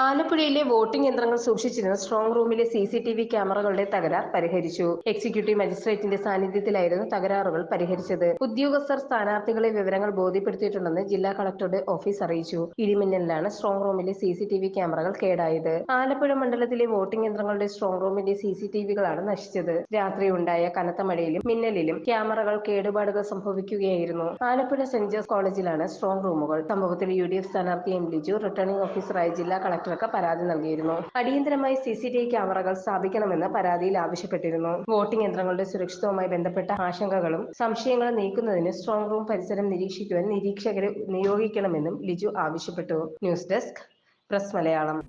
ആലപ്പുഴയിലെ വോട്ടിംഗ് യന്ത്രങ്ങൾ സൂക്ഷിച്ചിരുന്ന strong room C C T V ക്യാമറകളുടെ തകരാർ പരിഹരിച്ചു. എക്സിക്യൂട്ടീവ് മജിസ്ട്രേറ്റിന്റെ സാന്നിധ്യത്തിലായിരുന്നു തകരാറുകൾ പരിഹരിച്ചത്. ഉദ്യോഗസ്ഥർ സ്ഥാനാർത്ഥികളെ വിവരങ്ങൾ ബോധ്യപ്പെടുത്തിയിട്ടുണ്ടെന്ന് ജില്ലാ കളക്ടറുടെ ഓഫീസ് അറിയിച്ചു. ഇടിമിന്നലിലാണ് സ്ട്രോങ് റൂമിലെ സി സി ടി വി ക്യാമറകൾ കേടായത്. ആലപ്പുഴ മണ്ഡലത്തിലെ വോട്ടിംഗ് യന്ത്രങ്ങളുടെ സ്ട്രോങ് റൂമിന്റെ സി സി ടി വികളാണ് നശിച്ചത്. രാത്രിയുണ്ടായ കനത്ത മഴയിലും മിന്നലിലും ക്യാമറകൾ കേടുപാടുകൾ സംഭവിക്കുകയായിരുന്നു. ആലപ്പുഴ സെന്റ് ജോസ് കോളേജിലാണ് സ്ട്രോങ് റൂമുകൾ സംഭവത്തിൽ യു ഡി എഫ് സ്ഥാനാർത്ഥി എം ലിജു റിട്ടേണിംഗ് ഓഫീസറായ ജില്ലാ കളക്ടർക്ക് പരാതി നൽകിയിരുന്നു. അടിയന്തരമായി സി സി ടി ക്യാമറകൾ സ്ഥാപിക്കണമെന്ന് പരാതിയിൽ ആവശ്യപ്പെട്ടിരുന്നു. വോട്ടിംഗ് യന്ത്രങ്ങളുടെ സുരക്ഷിതവുമായി ബന്ധപ്പെട്ട ആശങ്കകളും സംശയങ്ങളും നീക്കുന്നതിന് സ്ട്രോങ് റൂം പരിസരം നിരീക്ഷിക്കുവാൻ നിരീക്ഷകരെ നിയോഗിക്കണമെന്നും ലിജു ആവശ്യപ്പെട്ടു. News desk press Malayalam.